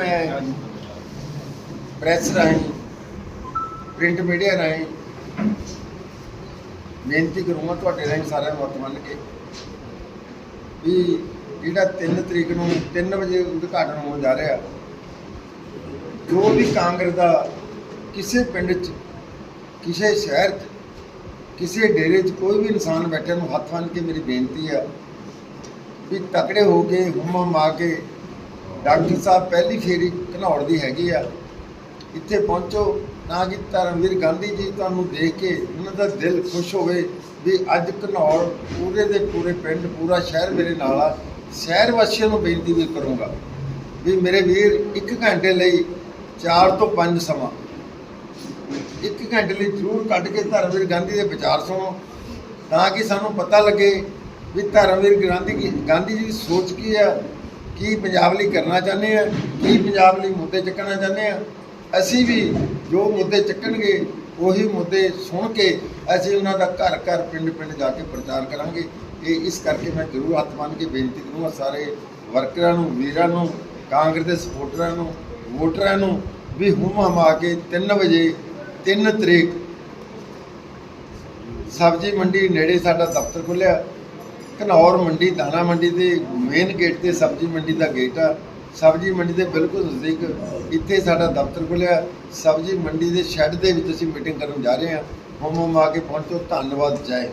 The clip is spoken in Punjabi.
ਮੈਂ ਪ੍ਰੈਸ ਰਾਹੀਂ ਪ੍ਰਿੰਟ ਮੀਡੀਆ ਰਾਹੀਂ ਬੇਨਤੀ ਕਰੂੰਗਾ ਤੁਹਾਡੇ ਰਾਹੀਂ ਸਾਰਿਆਂ ਨੂੰ ਹੱਥ ਮੰਨ ਕੇ ਵੀ ਜਿਹੜਾ 3 ਤਰੀਕ ਨੂੰ 3 ਵਜੇ ਉਦਘਾਟਨ ਹੋਣ ਜਾ ਰਿਹਾ, ਜੋ ਵੀ ਕਾਂਗਰਸ ਦਾ ਕਿਸੇ ਪਿੰਡ 'ਚ, ਕਿਸੇ ਸ਼ਹਿਰ 'ਚ, ਕਿਸੇ ਡੇਰੇ 'ਚ ਕੋਈ ਵੀ ਇਨਸਾਨ ਬੈਠੇ ਨੂੰ ਹੱਥ ਬੰਨ੍ਹ ਕੇ ਮੇਰੀ ਬੇਨਤੀ ਆ ਵੀ ਤਕੜੇ ਹੋ ਕੇ ਹੁਮਾ ਮਾ ਕੇ ਡਾਕਟਰ ਸਾਹਿਬ ਪਹਿਲੀ ਫੇਰੀ ਘਨੌੜ ਦੀ ਹੈਗੀ ਆ। ਇੱਥੇ ਪਹੁੰਚੋ। ਤਾਂ ਕਿ ਧਰਮਵੀਰ ਗਾਂਧੀ ਜੀ ਤੁਹਾਨੂੰ ਦੇਖ ਕੇ ਉਹਨਾਂ ਦਾ ਦਿਲ ਖੁਸ਼ ਹੋਵੇ ਵੀ ਅੱਜ ਘਨੌੜ ਪੂਰੇ ਦੇ ਪੂਰੇ ਪਿੰਡ, ਪੂਰਾ ਸ਼ਹਿਰ ਮੇਰੇ ਨਾਲ ਆ। ਸ਼ਹਿਰ ਵਾਸੀਆਂ ਨੂੰ ਬੇਨਤੀ ਵੀ ਕਰੂੰਗਾ ਵੀ ਮੇਰੇ ਵੀਰ 1 ਘੰਟੇ ਲਈ 4 ਤੋਂ 5 ਸਮਾਂ। ਇੱਕ ਘੰਟੇ ਲਈ ਜ਼ਰੂਰ ਕੱਢ ਕੇ ਧਰਮਵੀਰ ਗਾਂਧੀ ਦੇ ਵਿਚਾਰ ਸੁਣੋ। ਤਾਂ ਕਿ ਸਾਨੂੰ ਪਤਾ ਲੱਗੇ ਵੀ ਧਰਮਵੀਰ ਗਾਂਧੀ ਗਾਂਧੀ ਜੀ ਦੀ ਸੋਚ ਕੀ ਆ। ਕੀ ਪੰਜਾਬ ਲਈ ਕਰਨਾ ਚਾਹੁੰਦੇ ਆ? ਕੀ ਪੰਜਾਬ ਲਈ ਮੁੱਦੇ ਚੱਕਣਾ ਚਾਹੁੰਦੇ ਆ? ਅਸੀਂ ਵੀ ਜੋ ਮੁੱਦੇ ਚੱਕਣਗੇ, ਉਹੀ ਮੁੱਦੇ ਸੁਣ ਕੇ ਅਸੀਂ ਉਹਨਾਂ ਦਾ ਘਰ ਘਰ ਪਿੰਡ ਪਿੰਡ ਜਾ ਕੇ ਪ੍ਰਚਾਰ ਕਰਾਂਗੇ। ਇਹ ਇਸ ਕਰਕੇ ਮੈਂ ਜ਼ਰੂਰ ਹੱਥ ਬੰਨ੍ਹ ਕੇ ਬੇਨਤੀ ਕਰੂੰਗਾ ਸਾਰੇ ਵਰਕਰਾਂ ਨੂੰ, ਵੀਰਾਂ ਨੂੰ, ਕਾਂਗਰਸ ਦੇ ਸਪੋਰਟਰਾਂ ਨੂੰ, ਵੋਟਰਾਂ ਨੂੰ ਵੀ ਹੁਮ ਹਮਾ ਕੇ 3 ਵਜੇ 3 ਤਰੀਕ ਸਬਜ਼ੀ ਮੰਡੀ ਨੇੜੇ ਸਾਡਾ ਦਫ਼ਤਰ ਖੁੱਲਿਆ ਘਨੌਰ ਮੰਡੀ, ਦਾਣਾ ਮੰਡੀ ਦੇ ਮੇਨ ਗੇਟ ਤੇ ਸਬਜ਼ੀ ਮੰਡੀ ਦਾ ਗੇਟ ਆ। ਸਬਜ਼ੀ ਮੰਡੀ ਦੇ ਬਿਲਕੁਲ ਨਜ਼ਦੀਕ ਇੱਥੇ ਸਾਡਾ ਦਫ਼ਤਰ ਖੁੱਲਿਆ ਸਬਜ਼ੀ ਮੰਡੀ ਦੇ ਸ਼ੈੱਡ ਦੇ ਵਿੱਚ ਅਸੀਂ ਮੀਟਿੰਗ ਕਰਨ ਜਾ ਰਹੇ ਹਾਂ। ਹੁਮ ਆ ਕੇ ਪਹੁੰਚੋ। ਧੰਨਵਾਦ। ਜੈ